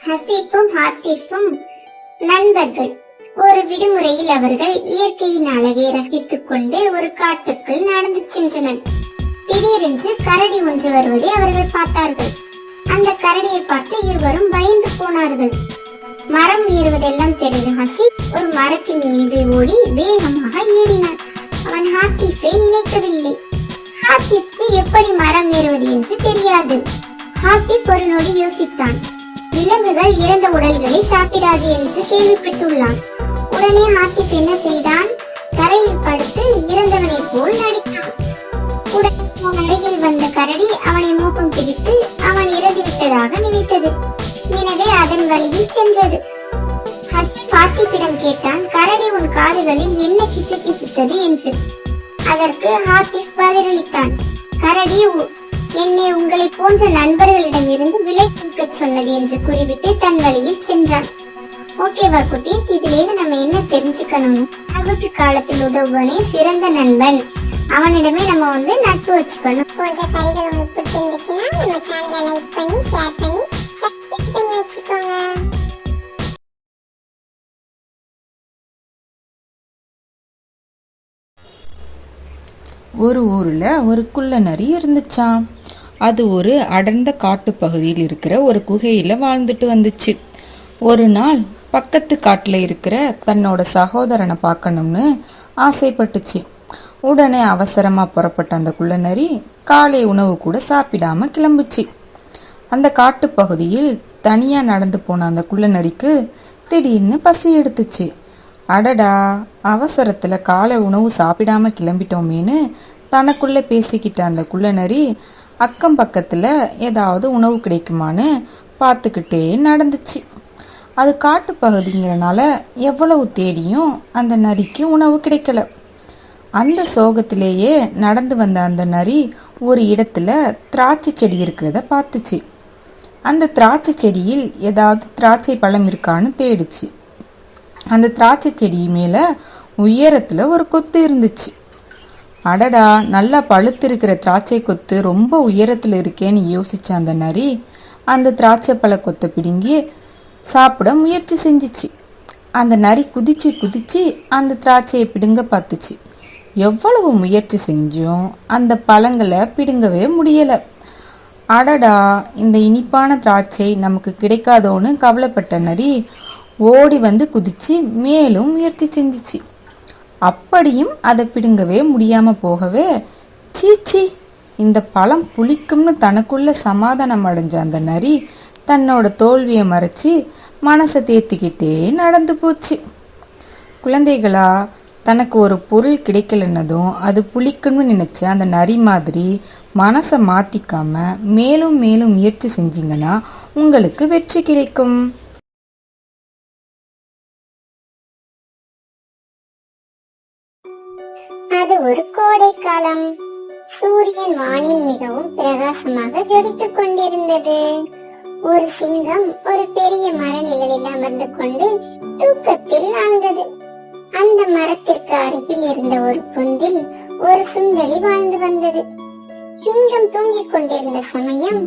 ஹசீஃபும் ஹாத்திஃபும் நண்பர்கள். ஒரு விடுமுறையில் அவர்கள் இயற்கையின் அழகை ரசித்துக் கொண்டு ஒரு காட்டுக்குள் நடந்து சென்றனர். திடீரென்று கரடி ஒன்று வருவதை அவர்கள் பார்த்தார்கள். அந்த கரடியை பார்த்து இருவரும் பயந்து போனார்கள். மரம் ஏறுவதெல்லாம் தெரிந்த ஹசீப் ஒரு மரத்தின் மீது ஓடி வேகமாக ஏறினான். அவன் ஹாத்திஃபை நினைக்கவில்லை. ஹாத்திஃப்க்கு எப்படி மரம் ஏறுவது என்று தெரியாது. ஹாத்திஃப் ஒரு நொடி யோசித்தான். விலங்குகள் இறந்த உடல்களை சாப்பிடாது என்று கேள்விப்பட்டுள்ளான். உடனே ஹாத்திஃப் என்ன செய்தான்? தரையில் படுத்து இறந்தவனை போல் நடித்தான். உடனே அவன் அருகில் வந்த கரடி அவனை மூக்கம் பிடித்து அவன் இறந்து விட்டதாக நினைத்தது. எனவே அதன் வழியில் சென்றது. ஹாத்திப்பிடம் கேட்டான் கரடி உன் காதுகளில் என்ன கிசு கிசுத்தது? என்று. அதற்கு ஹாத்திப் பதிலளித்தான் கரடி உ- என்னை உங்களை போன்ற நண்பர்களிடமிருந்து விலை கொடுக்கச் சொன்னது என்று கூறிவிட்டு தன் வழியில் சென்றான். ஓகேவா குட்டீஸ் இதிலிருந்து நம்ம என்ன தெரிஞ்சுக்கணும்? ஆபத்து காலத்தில் உதவுவனே சிறந்த நண்பன். அவனிடமே நம்ம வந்து நட்பு வச்சுக்கணும். போன்ற கதைகள் உங்களுக்கு பிடிச்சிருந்துச்சுன்னா நம்ம சேனலை லைக் பண்ணி ஷேர் பண்ணி சப்ஸ்கிரைப் பண்ணி வச்சுக்கோங்க. ஒரு ஊரில் ஒரு குள்ள நரி இருந்துச்சாம். அது ஒரு அடர்ந்த காட்டுப்பகுதியில் இருக்கிற ஒரு குகையில் வாழ்ந்துட்டு வந்துச்சு. ஒரு நாள் பக்கத்து காட்டில் இருக்கிற தன்னோட சகோதரனை பார்க்கணும்னு ஆசைப்பட்டுச்சு. உடனே அவசரமாக புறப்பட்ட அந்த குள்ளநரி காலை உணவு கூட சாப்பிடாம கிளம்புச்சு. அந்த காட்டுப்பகுதியில் தனியாக நடந்து போன அந்த குள்ளநரிக்கு திடீர்னு பசி எடுத்துச்சு. அடடா அவசரத்தில் காலை உணவு சாப்பிடாம கிளம்பிட்டோமேன்னு தனக்குள்ளே பேசிக்கிட்ட அந்த குள்ளநரி அக்கம் பக்கத்தில் ஏதாவது உணவு கிடைக்குமான்னு பார்த்துக்கிட்டே நடந்துச்சு. அது காட்டு பகுதிங்கிறனால எவ்வளவு தேடியும் அந்த நரிக்கு உணவு கிடைக்கல. அந்த சோகத்திலேயே நடந்து வந்த அந்த நரி ஒரு இடத்துல திராட்சை செடி இருக்கிறத பார்த்துச்சு. அந்த திராட்சை செடியில் ஏதாவது திராட்சை பழம் இருக்கான்னு தேடிச்சு. அந்த திராட்சை செடி மேலே உயரத்தில் ஒரு கொத்து இருந்துச்சு. அடடா நல்லா பழுத்திருக்கிற திராட்சை கொத்து ரொம்ப உயரத்தில் இருக்கேன்னு யோசிச்ச அந்த நரி அந்த திராட்சை பழ கொத்தை பிடுங்கி சாப்பிட முயற்சி செஞ்சுச்சு. அந்த நரி குதிச்சு குதிச்சு அந்த திராட்சையை பிடுங்க பார்த்துச்சு. எவ்வளவு முயற்சி செஞ்சும் அந்த பழங்களை பிடுங்கவே முடியலை. அடடா இந்த இனிப்பான திராட்சை நமக்கு கிடைக்காதோன்னு கவலைப்பட்ட நரி ஓடி வந்து குதிச்சு மேலும் முயற்சி செஞ்சுச்சு. அப்படியும் அதை பிடுங்கவே முடியாம போகவே சீச்சி இந்த பழம் புளிக்கும்னு தனக்குள்ள சமாதானம் அடைஞ்ச அந்த நரி தன்னோட தோல்வியை மறைச்சி மனசை தேத்திக்கிட்டே நடந்து போச்சு. குழந்தைகளா தனக்கு ஒரு பொருள் கிடைக்கலன்னதும் அது புளிக்கணும்னு நினச்ச அந்த நரி மாதிரி மனசை மாற்றிக்காம மேலும் மேலும் முயற்சி செஞ்சீங்கன்னா உங்களுக்கு வெற்றி கிடைக்கும். அது ஒரு கோடை காலம் சூரியன் வானில் மிகவும் பிரகாசமாக ஜொலித்துக் கொண்டிருந்தது. ஒரு சிங்கம் ஒரு பெரிய மர நிழலில் அமர்ந்து கொண்டு தூக்கத்தில் ஆழ்ந்தது. அந்த மரத்திற்கு அருகில் இருந்த ஒரு பொந்தில் ஒரு சுந்தரி வாழ்ந்து வந்தது. சிங்கம் தூங்கிக் கொண்டிருந்த சமயம்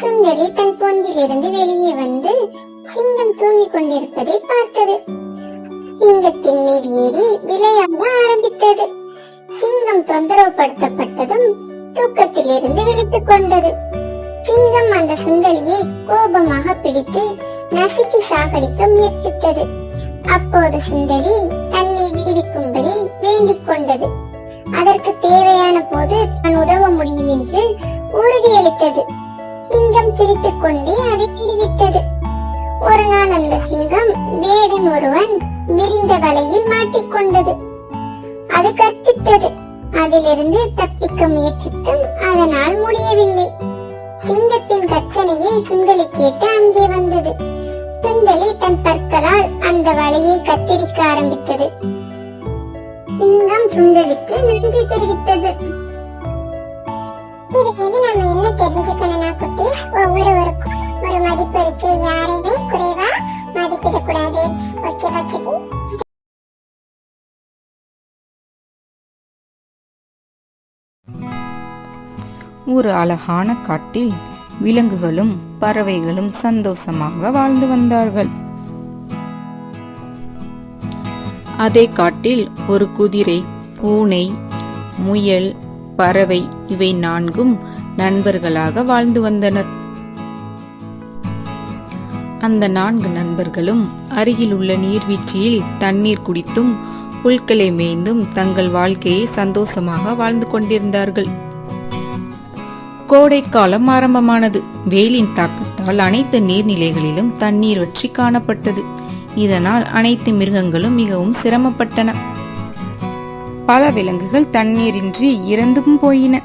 சுந்தரி தன் பொந்திலிருந்து வெளியே வந்து சிங்கம் தூங்கிக் கொண்டிருப்பதை பார்த்தது. சிங்கத்தின் மேல் ஏறி விளையாட ஆரம்பித்தது. சிங்கம் தொந்தரவுப்படுத்தப்பட்டதும் தூக்கத்திலிருந்து விழித்துக் கொண்டது. சிங்கம் அந்த சுண்டலியை கோபமாக பிடித்து நசுக்கி சாகடிக்க முயற்சித்தது. அப்போது சுண்டலி தன்னை விடுவிக்கும்படி வேண்டிக் கொண்டது. அதற்கு தேவையான போது தான் உதவ முடியும் என்று உறுதியளித்தது. சிங்கம் சிரித்துக் கொண்டே அதை விடுவித்தது. ஒரு நாள் அந்த சிங்கம் வேடன் ஒருவன் விரிந்த வலையில் மாட்டிக்கொண்டது அது கற்பித்தது. அதிலிருந்து தப்பிக்க முயற்சித்தும் அதனால் முடியவில்லை. சிங்கத்தின் கச்சனையை சுந்தலி கேட்டு அங்கே வந்தது. சுந்தலி தன் பற்களால் அந்த வலையை கத்தரிக்க ஆரம்பித்தது. சிங்கம் சுந்தலிக்கு நன்றி தெரிவித்தது. இதுல இருந்து நம்ம என்ன தெரிஞ்சுக்கணும்னா குட்டீஸ் ஒவ்வொருவருக்கும் ஒரு மதிப்பு இருக்கு. யாரையுமே குறைவா மதிப்பிடக்கூடாது. ஓகேவா சிட்டி ஒரு அழகான காட்டில் விலங்குகளும் பறவைகளும் சந்தோஷமாக வாழ்ந்து வந்தார்கள். அதே காட்டில் ஒரு குதிரை பூனை முயல் பறவை இவை நான்கும் நண்பர்களாக வாழ்ந்து வந்தனர். அந்த நான்கு நண்பர்களும் அருகில் உள்ள நீர்வீழ்ச்சியில் தண்ணீர் குடித்தும் புல்களை மேய்ந்தும் தங்கள் வாழ்க்கையை சந்தோஷமாக வாழ்ந்து கொண்டிருந்தார்கள். கோடைக்காலம் ஆரம்பமானது. வெயிலின் தாக்கத்தால் அனைத்து நீர்நிலைகளிலும் தண்ணீர் வற்றி காணப்பட்டது. இதனால் அனைத்து மிருகங்களும் மிகவும் சிரமப்பட்டன. பல விலங்குகள் தண்ணீரின்றி இறந்தும் போயின.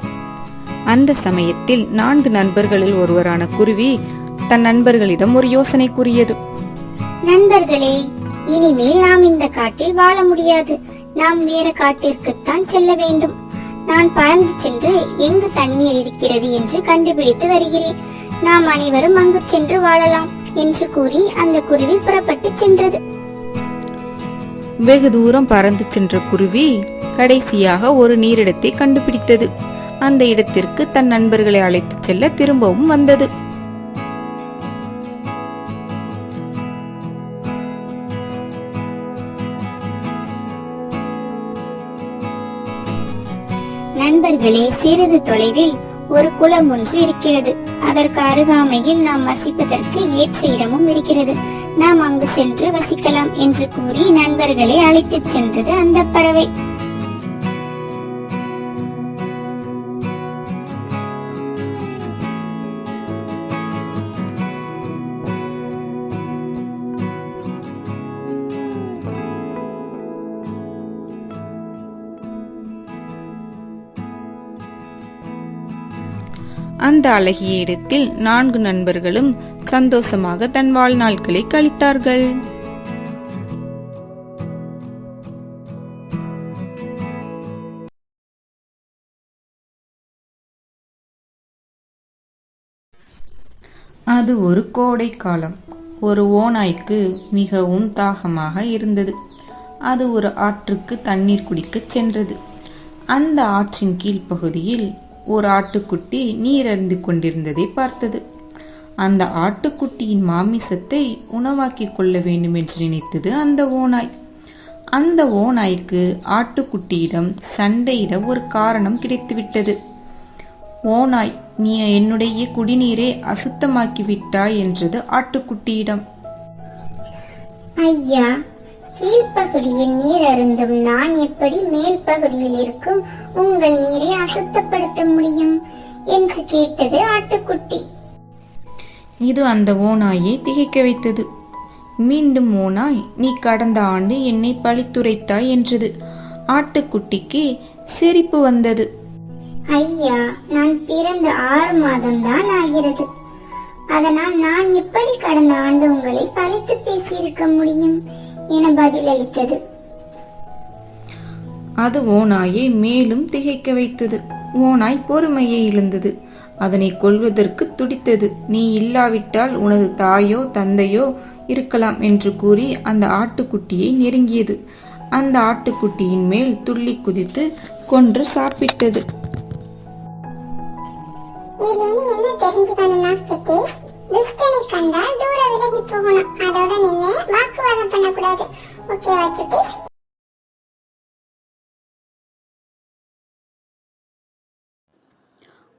அந்த சமயத்தில் நான்கு நண்பர்களில் ஒருவரான குருவி தன் நண்பர்களிடம் ஒரு யோசனை கூறியது. நண்பர்களே இனிமேல் நாம் இந்த காட்டில் வாழ முடியாது. நாம் வேற காட்டிற்குத்தான் செல்ல வேண்டும். நான் பறந்து சென்று எங்கு தண்ணீர் இருக்கிறது என்று கண்டுபிடித்து வருகிறேன். நாம் அனைவரும் அங்கு சென்று வாழலாம் என்று கூறி அந்த குருவி புறப்பட்டு சென்றது. வெகு தூரம் பறந்து சென்ற குருவி கடைசியாக ஒரு நீரிடத்தை கண்டுபிடித்தது. அந்த இடத்திற்கு தன் நண்பர்களை அழைத்துச் செல்ல திரும்பவும் வந்தது. நண்பர்களே சிறிது தொலைவில் ஒரு குளம் ஒன்று இருக்கிறது. அதற்கு அருகாமையில் நாம் வசிப்பதற்கு ஏற்ற இடமும் இருக்கிறது. நாம் அங்கு சென்று வசிக்கலாம் என்று கூறி நண்பர்களை அழைத்துச் சென்றது அந்த பறவை. அந்த அழகிய இடத்தில் நான்கு நண்பர்களும் சந்தோஷமாக தன் வாழ்நாட்களை கழித்தார்கள். அது ஒரு கோடை காலம் ஒரு ஓநாய்க்கு மிகவும் தாகமாக இருந்தது. அது ஒரு ஆற்றுக்கு தண்ணீர் குடிக்கச் சென்றது. அந்த ஆற்றின் கீழ்ப்பகுதியில் ஒரு ஆட்டுக்குட்டி நீர் அருந்து கொண்டிருந்ததை பார்த்தது. அந்த ஆட்டுக்குட்டியின் மாமிசத்தை உணவாக்கிக் கொள்ள வேண்டும் என்று நினைத்தது அந்த ஓநாய். அந்த ஓநாய்க்கு ஆட்டுக்குட்டியிடம் சண்டையிட ஒரு காரணம் கிடைத்துவிட்டது. ஓநாய் நீ என்னுடைய குடிநீரை அசுத்தமாக்கிவிட்டாய் என்றது ஆட்டுக்குட்டியிடம். ஐயா கீழ்ப்பகுதியில் நீர் அருந்தும் நான் எப்படி மேல் பகுதியில் இருக்கும்? உங்கள் நீரை அசுத்தப்படுத்த முடியும்? என்று கேட்டது ஆட்டுக்குட்டி. இது அந்த ஓநாயை திகைக்க வைத்தது. மீண்டும் ஓநாய் நீ கடந்த ஆண்டு என்னை பழித்துரைத்தாய் என்றது. ஆட்டுக்குட்டிக்கு சிரிப்பு வந்தது. ஐயா நான் பிறந்த ஆறு மாதம்தான் ஆகிறது. அதனால் நான் எப்படி கடந்த ஆண்டு உங்களை பழித்து பேசியிருக்க முடியும்? என பதிலளித்தது. அது ஓநாயை மேலும் திகைக்க வைத்தது. ஓநாய் பொறுமையை இழந்தது. அதனை கொல்வதற்கு துடித்தது. நீ இல்லாவிட்டால் உனது தாயோ தந்தையோ இருக்கலாம் என்று கூறி அந்த ஆட்டுக்குட்டியை நெருங்கியது. அந்த ஆட்டுக்குட்டியின் மேல் துள்ளி குதித்து கொன்று சாப்பிட்டது. துஷ்டனை கண்டால் தூர விலகி போகணும். அதோட நின்னு வாக்குவாதம் பண்ணக்கூடாது. ஓகேவா சுட்டி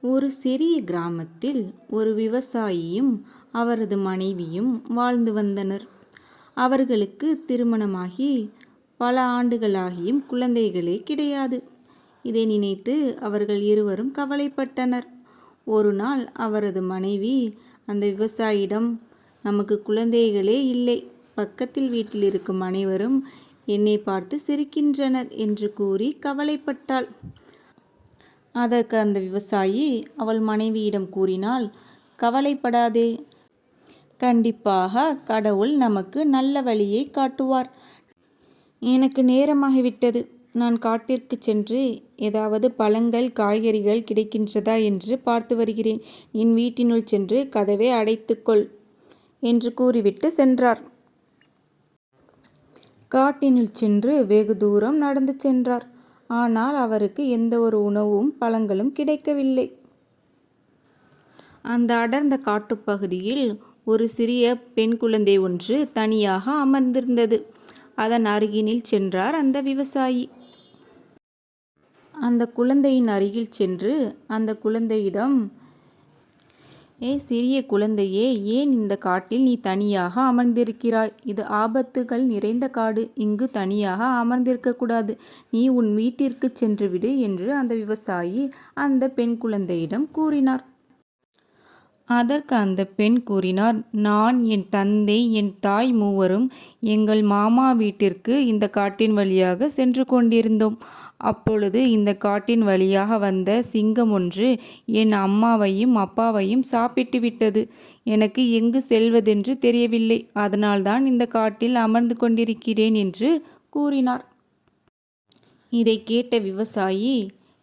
ஒரு சிறிய கிராமத்தில் ஒரு விவசாயியும் அவரது மனைவியும் வாழ்ந்து வந்தனர். அவர்களுக்கு திருமணமாகி பல ஆண்டுகளாகியும் குழந்தைகளே கிடையாது. இதை நினைத்து அவர்கள் இருவரும் கவலைப்பட்டனர். ஒரு நாள் அவரது மனைவி அந்த விவசாயிடம் நமக்கு குழந்தைகளே இல்லை. பக்கத்தில் வீட்டில் இருக்கும் அனைவரும் என்னை பார்த்து சிரிக்கின்றனர் என்று கூறி கவலைப்பட்டாள். அதற்கு அந்த விவசாயி அவள் மனைவியிடம் கூறினால் கவலைப்படாதே. கண்டிப்பாக கடவுள் நமக்கு நல்ல வழியை காட்டுவார். எனக்கு நேரமாகிவிட்டது. நான் காட்டிற்கு சென்று ஏதாவது பழங்கள் காய்கறிகள் கிடைக்கின்றதா என்று பார்த்து வருகிறேன். என் வீட்டினுள் சென்று கதவை அடைத்துக்கொள் என்று கூறிவிட்டு சென்றார். காட்டினுள் சென்று வெகு தூரம் நடந்து சென்றார். ஆனால் அவருக்கு எந்த ஒரு உணவும் பழங்களும் கிடைக்கவில்லை. அந்த அடர்ந்த காட்டுப்பகுதியில் ஒரு சிறிய பெண் குழந்தை ஒன்று தனியாக அமர்ந்திருந்தது. அதன் அருகினில் சென்றார் அந்த விவசாயி. அந்த குழந்தையின் அருகில் சென்று அந்த குழந்தையிடம் ஏ சிறிய குழந்தையே ஏன் இந்த காட்டில் நீ தனியாக அமர்ந்திருக்கிறாய்? இது ஆபத்துகள் நிறைந்த காடு. இங்கு தனியாக அமர்ந்திருக்கக்கூடாது நீ உன் வீட்டிற்கு சென்று விடு என்று அந்த விவசாயி அந்த பெண் குழந்தையிடம் கூறினார். அதற்கு அந்த பெண் கூறினார் நான் என் தந்தை என் தாய் மூவரும் எங்கள் மாமா வீட்டிற்கு இந்த காட்டின் வழியாக சென்று கொண்டிருந்தோம். அப்பொழுது இந்த காட்டின் வழியாக வந்த சிங்கம் ஒன்று என் அம்மாவையும் அப்பாவையும் சாப்பிட்டு விட்டது. எனக்கு எங்கு செல்வதென்று தெரியவில்லை. அதனால்தான் இந்த காட்டில் அமர்ந்து கொண்டிருக்கிறேன் என்று கூறினார். இதை கேட்ட விவசாயி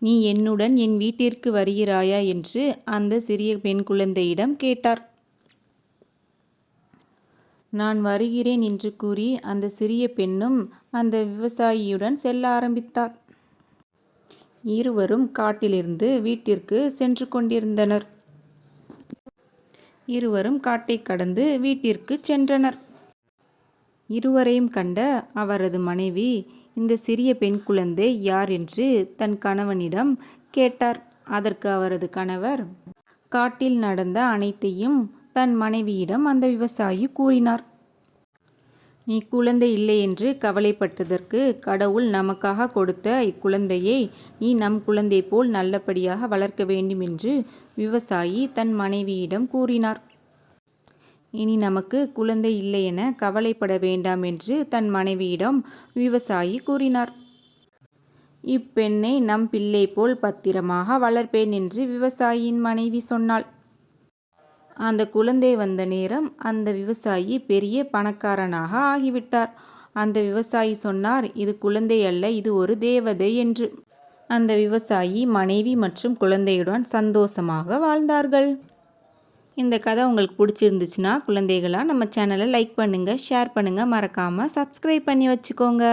நீ என்னுடன் என் வீட்டிற்கு வருகிறாயா? என்று அந்த சிறிய பெண் குழந்தையிடம் கேட்டார். நான் வருகிறேன் என்று கூறி அந்த சிறிய பெண்ணும் அந்த விவசாயியுடன் செல்ல ஆரம்பித்தார். இருவரும் காட்டிலிருந்து வீட்டிற்கு சென்று கொண்டிருந்தனர். இருவரும் காட்டை கடந்து வீட்டிற்கு சென்றனர். இருவரையும் கண்ட அவரது மனைவி இந்த சிறிய பெண் குழந்தை யார் என்று தன் கணவனிடம் கேட்டார். அதற்கு அவரது கணவர் காட்டில் நடந்த அனைத்தையும் தன் மனைவியிடம் அந்த விவசாயி கூறினார். நீ குழந்தை இல்லை என்று கவலைப்பட்டதற்கு கடவுள் நமக்காக கொடுத்த இக்குழந்தையை நீ நம் குழந்தை போல் நல்லபடியாக வளர்க்க வேண்டும் என்று விவசாயி தன் மனைவியிடம் கூறினார். இனி நமக்கு குழந்தை இல்லை என கவலைப்பட வேண்டாம் என்று தன் மனைவியிடம் விவசாயி கூறினார். இப்பெண்ணை நம் பிள்ளை போல் பத்திரமாக வளர்ப்பேன் என்று விவசாயியின் மனைவி சொன்னாள். அந்த குழந்தை வந்த நேரம் அந்த விவசாயி பெரிய பணக்காரனாக ஆகிவிட்டார். அந்த விவசாயி சொன்னார் இது குழந்தை அல்ல இது ஒரு தேவதை என்று. அந்த விவசாயி மனைவி மற்றும் குழந்தையுடன் சந்தோஷமாக வாழ்ந்தார்கள். இந்த கதை உங்களுக்கு பிடிச்சிருந்துச்சுன்னா குழந்தைகளாக நம்ம சேனலை லைக் பண்ணுங்கள் ஷேர் பண்ணுங்கள் மறக்காமல் சப்ஸ்கிரைப் பண்ணி வச்சுக்கோங்க.